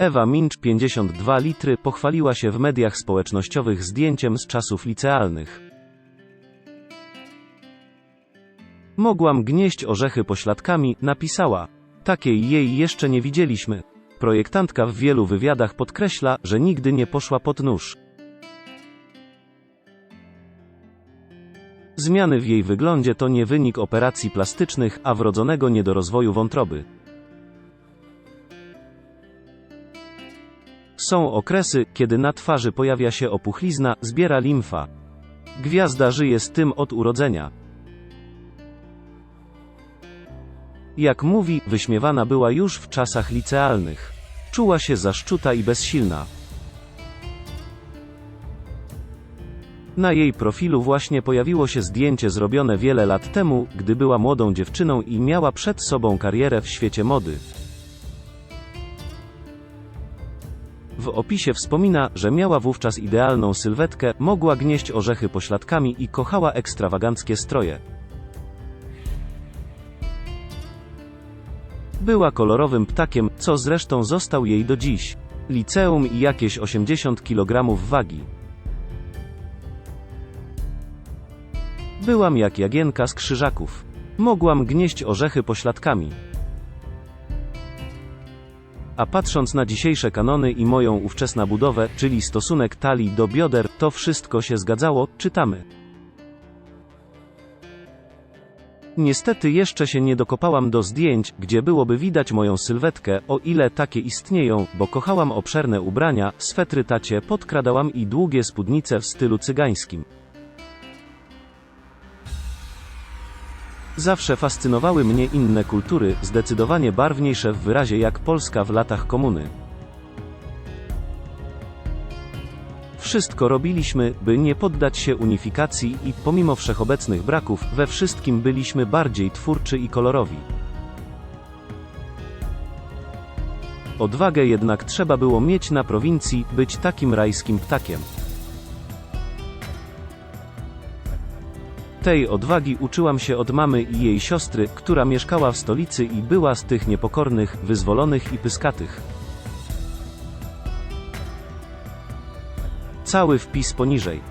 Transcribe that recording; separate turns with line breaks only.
Ewa Mincz 52 litry pochwaliła się w mediach społecznościowych zdjęciem z czasów licealnych. Mogłam gnieść orzechy pośladkami, napisała. Takiej jej jeszcze nie widzieliśmy. Projektantka w wielu wywiadach podkreśla, że nigdy nie poszła pod nóż. Zmiany w jej wyglądzie to nie wynik operacji plastycznych, a wrodzonego niedorozwoju wątroby. Są okresy, kiedy na twarzy pojawia się opuchlizna, zbiera limfa. Gwiazda żyje z tym od urodzenia. Jak mówi, wyśmiewana była już w czasach licealnych. Czuła się zaszczuta i bezsilna. Na jej profilu właśnie pojawiło się zdjęcie zrobione wiele lat temu, gdy była młodą dziewczyną i miała przed sobą karierę w świecie mody. W opisie wspomina, że miała wówczas idealną sylwetkę, mogła gnieść orzechy pośladkami i kochała ekstrawaganckie stroje. Była kolorowym ptakiem, co zresztą został jej do dziś. Liceum i jakieś 80 kg wagi. Byłam jak jagienka z krzyżaków. Mogłam gnieść orzechy pośladkami. A patrząc na dzisiejsze kanony i moją ówczesną budowę, czyli stosunek talii do bioder, to wszystko się zgadzało, czytamy. Niestety jeszcze się nie dokopałam do zdjęć, gdzie byłoby widać moją sylwetkę, o ile takie istnieją, bo kochałam obszerne ubrania, swetry tacie podkradałam i długie spódnice w stylu cygańskim. Zawsze fascynowały mnie inne kultury, zdecydowanie barwniejsze w wyrazie jak Polska w latach komuny. Wszystko robiliśmy, by nie poddać się unifikacji i, pomimo wszechobecnych braków, we wszystkim byliśmy bardziej twórczy i kolorowi. Odwagę jednak trzeba było mieć na prowincji, być takim rajskim ptakiem. Tej odwagi uczyłam się od mamy i jej siostry, która mieszkała w stolicy i była z tych niepokornych, wyzwolonych i pyskatych. Cały wpis poniżej.